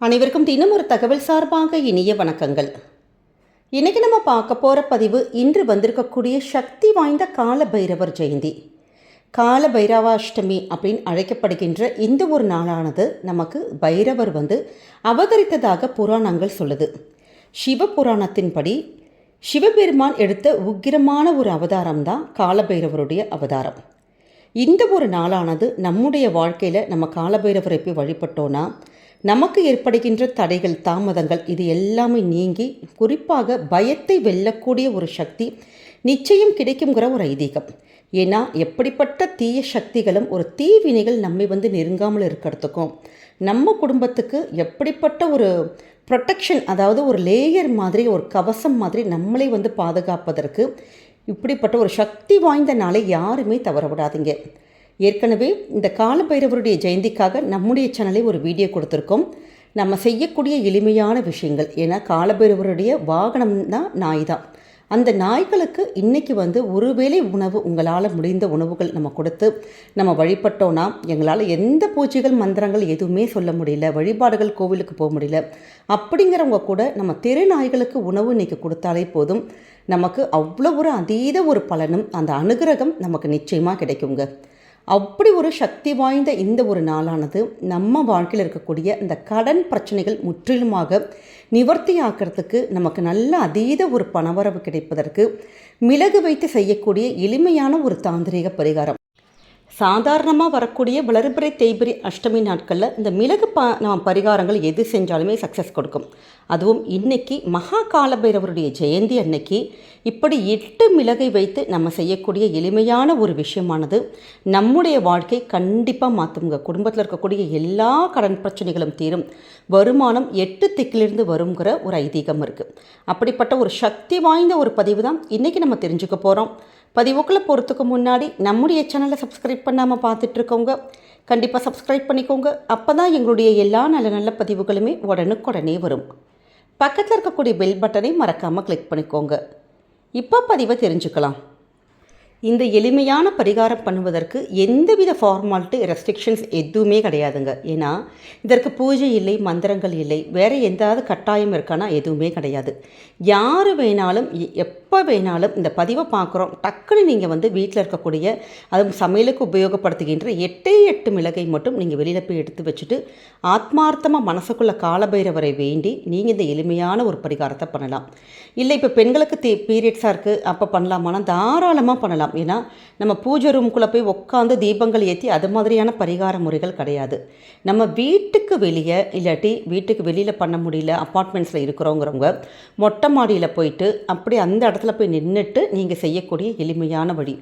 அனைவருக்கும் தினம் ஒரு தகவல் சார்பாக இனிய வணக்கங்கள். இன்றைக்கி நம்ம பார்க்க போகிற பதிவு இன்று வந்திருக்கக்கூடிய சக்தி வாய்ந்த கால பைரவர் ஜெயந்தி. கால பைரவாஷ்டமி அப்படின்னு அழைக்கப்படுகின்ற இந்த ஒரு நாளானது நமக்கு பைரவர் வந்து அவதரித்ததாக புராணங்கள் சொல்லுது. சிவ புராணத்தின்படி சிவபெருமான் எடுத்த உக்கிரமான ஒரு அவதாரம் தான் காலபைரவருடைய அவதாரம். இந்த ஒரு நாளானது நம்முடைய வாழ்க்கையில் நம்ம காலபைரவரை போய் வழிபட்டோன்னா நமக்கு ஏற்படுகின்ற தடைகள் தாமதங்கள் இது எல்லாமே நீங்கி குறிப்பாக பயத்தை வெல்லக்கூடிய ஒரு சக்தி நிச்சயம் கிடைக்குங்கிற ஒரு ஐதீகம். ஏன்னா எப்படிப்பட்ட தீய சக்திகளும் ஒரு தீவினைகள் நம்மை வந்து நெருங்காமல் இருக்கிறதுக்கும் நம்ம குடும்பத்துக்கு எப்படிப்பட்ட ஒரு ப்ரொட்டெக்ஷன் அதாவது ஒரு லேயர் மாதிரி ஒரு கவசம் மாதிரி நம்மளை வந்து பாதுகாப்பதற்கு இப்படிப்பட்ட ஒரு சக்தி வாய்ந்த நாளை யாருமே தவற விடாதீங்க ஏற்கனவே இந்த காலபைரவருடைய ஜெயந்திக்காக நம்முடைய சேனலை ஒரு வீடியோ கொடுத்துருக்கோம். நம்ம செய்யக்கூடிய எளிமையான விஷயங்கள் ஏன்னா காலபைரவருடைய வாகனம் தான் நாய் தான். அந்த நாய்களுக்கு இன்றைக்கி வந்து ஒருவேளை உணவு உங்களால் முடிந்த உணவுகள் நம்ம கொடுத்து நம்ம வழிபட்டோன்னா எங்களால் எந்த பூஜைகள் மந்திரங்கள் எதுவுமே சொல்ல முடியல வழிபாடுகள் கோவிலுக்கு போக முடியல அப்படிங்கிறவங்க கூட நம்ம தெரு நாய்களுக்கு உணவு இன்றைக்கி கொடுத்தாலே போதும். நமக்கு அவ்வளோ ஒரு அதீத ஒரு பலனும் அந்த அனுகிரகம் நமக்கு நிச்சயமாக கிடைக்குங்க. அப்படி ஒரு சக்தி வாய்ந்த இந்த ஒரு நாளானது நம்ம வாழ்க்கையில் இருக்கக்கூடிய இந்த கடன் பிரச்சனைகள் முற்றிலுமாக நிவர்த்தி ஆக்கிறதுக்கு நமக்கு நல்ல அதீத ஒரு பணவரவு கிடைப்பதற்கு மிளகு வைத்து செய்யக்கூடிய எளிமையான ஒரு தாந்திரிக பரிகாரம். சாதாரணமாக வரக்கூடிய வளர்பிறை தேய்பிரி அஷ்டமி நாட்களில் இந்த மிளகு ப நம்ம பரிகாரங்கள் எது செஞ்சாலுமே சக்ஸஸ் கொடுக்கும். அதுவும் இன்னைக்கு மகா காலபைரவருடைய ஜெயந்தி அன்னைக்கு இப்படி எட்டு மிளகை வைத்து நம்ம செய்யக்கூடிய எளிமையான ஒரு விஷயமானது நம்முடைய வாழ்க்கை கண்டிப்பாக மாற்றுங்க குடும்பத்தில் இருக்கக்கூடிய எல்லா கடன் பிரச்சனைகளும் தீரும். வருமானம் எட்டு திக்கிலிருந்து வருங்கிற ஒரு ஐதீகம் இருக்குது அப்படிப்பட்ட ஒரு சக்தி வாய்ந்த ஒரு பதிவு தான் இன்றைக்கி நம்ம தெரிஞ்சுக்க போகிறோம் பதிவுக்குள்ளே போகிறதுக்கு முன்னாடி நம்முடைய சேனலை சப்ஸ்கிரைப் பண்ணாமல் பார்த்துட்ருக்கோங்க கண்டிப்பாக சப்ஸ்கிரைப் பண்ணிக்கோங்க. அப்போ தான் எங்களுடைய எல்லா நல்ல நல்ல பதிவுகளுமே உடனுக்குடனே வரும். பக்கத்தில் இருக்கக்கூடிய பெல் பட்டனை மறக்காமல் கிளிக் பண்ணிக்கோங்க. இப்போ பதிவை தெரிஞ்சுக்கலாம். இந்த எளிமையான பரிகாரம் பண்ணுவதற்கு எந்தவித ஃபார்மாலிட்டி ரெஸ்ட்ரிக்ஷன்ஸ் எதுவுமே கிடையாதுங்க. ஏன்னா இதற்கு பூஜை இல்லை மந்திரங்கள் இல்லை வேறு எந்தாவது கட்டாயம் இருக்கானா எதுவுமே கிடையாது. யார் வேணாலும் எ- எப்போ வேணாலும் இந்த பதிவை பார்க்குறோம். டக்குன்னு நீங்கள் வந்து வீட்டில் இருக்கக்கூடிய அதுவும் சமையலுக்கு உபயோகப்படுத்துகின்ற எட்டே எட்டு மிளகை மட்டும் நீங்கள் வெளியில் போய் எடுத்து வச்சுட்டு ஆத்மார்த்தமாக மனசுக்குள்ள காலபைரவரை வேண்டி நீங்கள் இந்த எளிமையான ஒரு பரிகாரத்தை பண்ணலாம். இல்லை இப்போ பெண்களுக்கு தே பீரியட்ஸாக இருக்குது அப்போ பண்ணலாமானா தாராளமாக பண்ணலாம். ஏன்னா நம்ம பூஜை ரூம்குள்ளே போய் உட்காந்து தீபங்கள் ஏற்றி அது மாதிரியான பரிகார முறைகள் கிடையாது. நம்ம வீட்டுக்கு வெளியே இல்லாட்டி வீட்டுக்கு வெளியில் பண்ண முடியல அப்பார்ட்மெண்ட்ஸில் இருக்கிறவங்கிறவங்க மொட்டை மாடியில் போயிட்டு அப்படி அந்த இடத்துல போய் நின்றுட்டு நீங்கள் செய்யக்கூடிய எளிமையான வழி.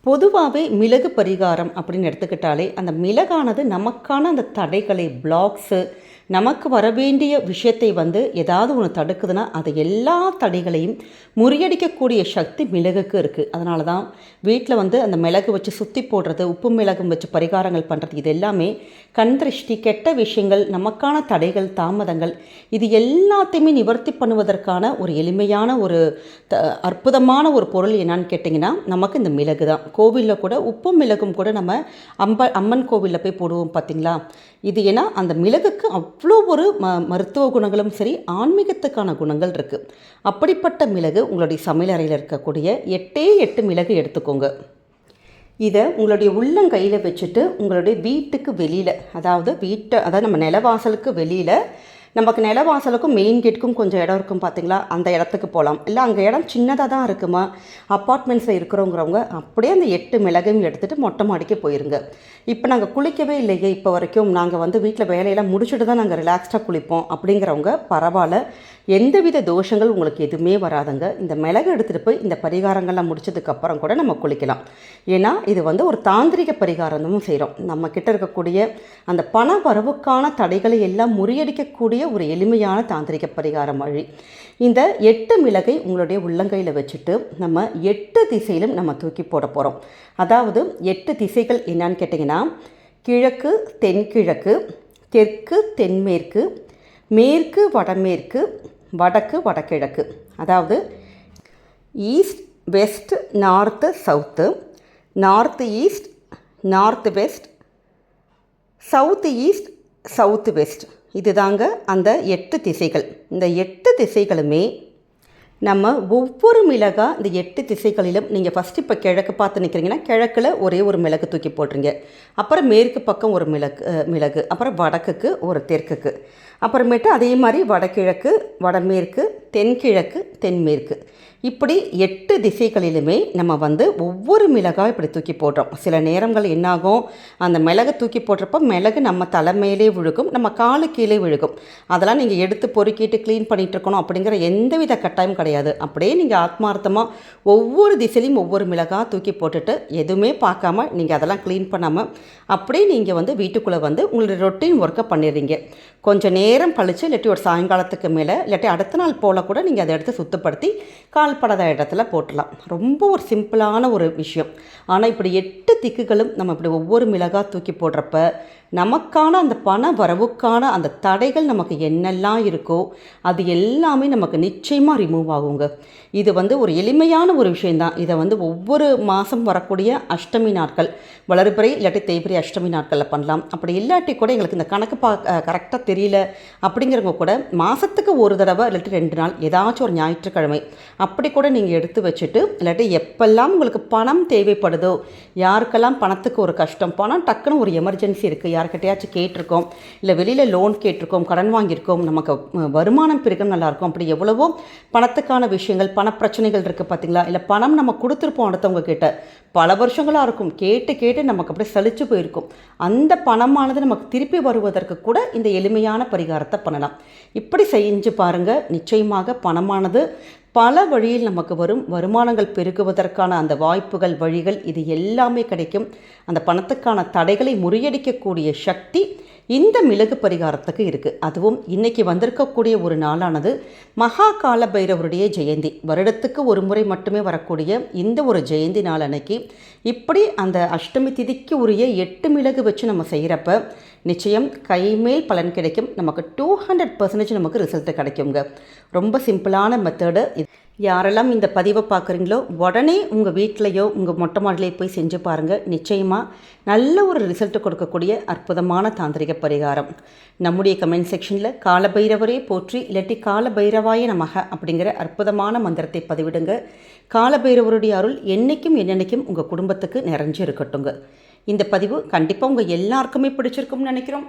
பொதுவாகவே மிளகு பரிகாரம் அப்படின்னு எடுத்துக்கிட்டாலே அந்த மிளகானது நமக்கான அந்த தடைகளை பிளாக்ஸு நமக்கு வரவேண்டிய விஷயத்தை வந்து ஏதாவது ஒன்று தடுக்குதுன்னா அது எல்லா தடைகளையும் முறியடிக்கக்கூடிய சக்தி மிளகுக்கு இருக்குது அதனால தான் வீட்டில் வந்து அந்த மிளகு வச்சு சுற்றி போடுறது உப்பு மிளகும் வச்சு பரிகாரங்கள் பண்ணுறது இது எல்லாமே கண் திருஷ்டி கெட்ட விஷயங்கள் நமக்கான தடைகள் தாமதங்கள் இது எல்லாத்தையுமே நிவர்த்தி பண்ணுவதற்கான ஒரு எளிமையான ஒரு த அற்புதமான ஒரு பொருள் என்னான்னு கேட்டிங்கன்னா நமக்கு இந்த மிளகு தான் கோவிலில் கூட உப்பும் மிளகும் கூட நம்ம அம்ப அம்மன் கோவிலில் போய் போடுவோம் பார்த்தீங்களா இது ஏன்னா அந்த மிளகுக்கு அவ்வளோ ஒரு ம மருத்துவ குணங்களும் சரி ஆன்மீகத்துக்கான குணங்கள் இருக்குது அப்படிப்பட்ட மிளகு உங்களுடைய சமையலறையில் இருக்கக்கூடிய எட்டே எட்டு மிளகு எடுத்துக்கோங்க. இதை உங்களுடைய உள்ளங்கையில் வச்சுட்டு உங்களுடைய வீட்டுக்கு வெளியில் அதாவது வீட்டை அதாவது நம்ம நிலவாசலுக்கு வெளியில் நமக்கு நிலவாசலுக்கும் மெயின் கேட்டுக்கும் கொஞ்சம் இடம் இருக்கும் பார்த்தீங்களா அந்த இடத்துக்கு போகலாம் இல்லை அங்கே இடம் சின்னதாக தான் இருக்குமா? அப்பார்ட்மெண்ட்ஸில் இருக்கிறவங்கிறவங்க அப்படியே அந்த எட்டு மிளகையும் எடுத்துகிட்டு மொட்டை மாடிக்கு போயிருங்க. இப்போ நாங்கள் குளிக்கவே இல்லையே இப்போ வரைக்கும். நாங்கள் வந்து வீட்டில் வேலையெல்லாம் முடிச்சுட்டு தான் நாங்கள் ரிலாக்ஸ்டாக குளிப்போம். அப்படிங்கிறவங்க பரவாயில்ல. எந்தவித தோஷங்கள் உங்களுக்கு எதுவுமே வராதுங்க. இந்த மிளகு எடுத்துகிட்டு போய் இந்த பரிகாரங்கள்லாம் முடிச்சதுக்கப்புறம் கூட நம்ம குளிக்கலாம். ஏன்னா இது வந்து ஒரு தாந்திரிக பரிகாரமும் செய்கிறோம் நம்ம கிட்ட இருக்கக்கூடிய அந்த பண வரவுக்கான தடைகளை எல்லாம் முறியடிக்கக்கூடிய ஒரு எளிமையான தாந்திரிக பரிகாரம் வழி. இந்த எட்டு மிளகை உங்களுடைய உள்ளங்கையில் வச்சுட்டு நம்ம எட்டு திசையிலும் நம்ம தூக்கி போட போகிறோம் அதாவது எட்டு திசைகள் என்னன்னு கேட்டிங்கன்னா கிழக்கு தென்கிழக்கு தெற்கு தென்மேற்கு மேற்கு வடமேற்கு வடக்கு வடகிழக்கு. அதாவது east west north south. North east north west. South east south west. இதுதாங்க அந்த எட்டு திசைகள். இந்த எட்டு திசைகளுமே நம்ம ஒவ்வொரு மிளகா இந்த எட்டு திசைகளிலும் நீங்கள் ஃபஸ்ட்டு இப்போ கிழக்கு பார்த்து நிற்கிறீங்கன்னா கிழக்கில் ஒரே ஒரு மிளகு தூக்கி போட்டுருங்க. அப்புறம் மேற்கு பக்கம் ஒரு மிளகு மிளகு. அப்புறம் வடக்குக்கு ஒரு தெற்குக்கு. அப்புறமேட்டு அதே மாதிரி வடகிழக்கு வடமேற்கு தென்கிழக்கு தென்மேற்கு. இப்படி எட்டு திசைகளிலுமே நம்ம வந்து ஒவ்வொரு மிளகாய் இப்படி தூக்கி போடுறோம். சில நேரங்கள் என்னாகும்? அந்த மிளகு தூக்கி போடுறப்ப மிளகு நம்ம தலைமையிலே விழுகும் நம்ம காலு கீழே விழுகும். அதெல்லாம் நீங்கள் எடுத்து பொறுக்கிட்டு க்ளீன் பண்ணிட்டு இருக்கணும் அப்படிங்கிற எந்தவித கட்டாயம் கிடையாது. அப்படியே நீங்கள் ஆத்மார்த்தமாக ஒவ்வொரு திசையிலையும் ஒவ்வொரு மிளகா தூக்கி போட்டுட்டு எதுவுமே பார்க்காம நீங்கள் அதெல்லாம் க்ளீன் பண்ணாமல் அப்படியே நீங்கள் வந்து வீட்டுக்குள்ளே வந்து உங்களுடைய ரொட்டீன் ஒர்க்கை பண்ணிடுறீங்க. கொஞ்சம் நேரம் நேரம் பழித்து இல்லாட்டி ஒரு சாயங்காலத்துக்கு மேலே இல்லாட்டி அடுத்த நாள் போல் கூட நீங்கள் அதை எடுத்து சுத்தப்படுத்தி கால்படாத இடத்துல போட்டலாம் ரொம்ப ஒரு சிம்பிளான ஒரு விஷயம். ஆனால் இப்படி எட்டு திக்குகளும் நம்ம இப்படி ஒவ்வொரு மிளகா தூக்கி போடுறப்ப நமக்கான அந்த பண வரவுக்கான அந்த தடைகள் நமக்கு என்னெல்லாம் இருக்கோ அது எல்லாமே நமக்கு நிச்சயமாக ரிமூவ் ஆகுங்க. இது வந்து ஒரு எளிமையான ஒரு விஷயந்தான் இதை வந்து ஒவ்வொரு மாதம் வரக்கூடிய அஷ்டமி நாட்கள் வளர்பிறை இல்லாட்டி தேய்பிரை அஷ்டமி நாட்களில் பண்ணலாம். அப்படி இல்லாட்டி கூட எங்களுக்கு இந்த கணக்கு பா கரெக்டாக தெரியல அப்படிங்கிறவங்க கூட மாதத்துக்கு ஒரு தடவை இல்லாட்டி ரெண்டு நாள் ஏதாச்சும் ஒரு ஞாயிற்றுக்கிழமை அப்படி கூட நீங்கள் எடுத்து வச்சுட்டு இல்லாட்டி எப்பெல்லாம் உங்களுக்கு பணம் தேவைப்படுதோ யாருக்கெல்லாம் பணத்துக்கு ஒரு கஷ்டம் பணம் டக்குன்னு ஒரு எமர்ஜென்சி இருக்குது யார்கிட்டயாச்சும் கேட்டிருக்கோம் இல்லை வெளியில் லோன் கேட்டிருக்கோம் கடன் வாங்கியிருக்கோம் நமக்கு வருமானம் பெருக்கம் நல்லாயிருக்கும் அப்படி எவ்வளவோ பணத்துக்கான விஷயங்கள் பணப்பிரச்சனைகள் இருக்குது பார்த்தீங்களா இல்லை பணம் நம்ம கொடுத்துருப்போம் அடுத்தவங்க கிட்ட. பல வருஷங்களாக இருக்கும். கேட்டு கேட்டு நமக்கு அப்படியே சலிச்சு போயிருக்கும். அந்த பணமானது நமக்கு திருப்பி வருவதற்கு கூட இந்த எளிமையான பரிகாரத்தை பண்ணலாம். இப்படி செஞ்சு பாருங்கள் நிச்சயமாக பணமானது பல வழியில் நமக்கு வரும். வருமானங்கள் பெருகுவதற்கான அந்த வாய்ப்புகள் வழிகள் இது எல்லாமே கிடைக்கும். அந்த பணத்துக்கான தடைகளை முறியடிக்கக்கூடிய சக்தி இந்த மிளகு பரிகாரத்துக்கு இருக்குது அதுவும் இன்றைக்கி வந்திருக்கக்கூடிய ஒரு நாளானது மகா கால பைரவருடைய ஜெயந்தி. வருடத்துக்கு ஒரு முறை மட்டுமே வரக்கூடிய இந்த ஒரு ஜெயந்தி நாள் அன்னைக்கு இப்படி அந்த அஷ்டமி திதிக்கு உரிய எட்டு மிளகு வச்சு நம்ம செய்கிறப்ப நிச்சயம் கைமேல் பலன் கிடைக்கும். நமக்கு டூ ஹண்ட்ரட் பர்சன்டேஜ் நமக்கு ரிசல்ட் கிடைக்குங்க. ரொம்ப சிம்பிளான மெத்தடு யாரெல்லாம் இந்த பதிவை பார்க்குறீங்களோ உடனே உங்கள் வீட்லேயோ உங்கள் மொட்டை மாடலையோ போய் செஞ்சு பாருங்கள் நிச்சயமாக நல்ல ஒரு ரிசல்ட்டு கொடுக்கக்கூடிய அற்புதமான தாந்திரிக பரிகாரம். நம்முடைய கமெண்ட் செக்ஷனில் காலபைரவரே போற்றி இல்லாட்டி காலபைரவாய நமக அப்படிங்கிற அற்புதமான மந்திரத்தை பதிவிடுங்க. காலபைரவருடைய அருள் என்னைக்கும் என்னென்னைக்கும் உங்கள் குடும்பத்துக்கு நிறைஞ்சு இருக்கட்டுங்க இந்த பதிவு கண்டிப்பாக உங்கள் எல்லாருக்குமே பிடிச்சிருக்கும்னு நினைக்கிறோம்.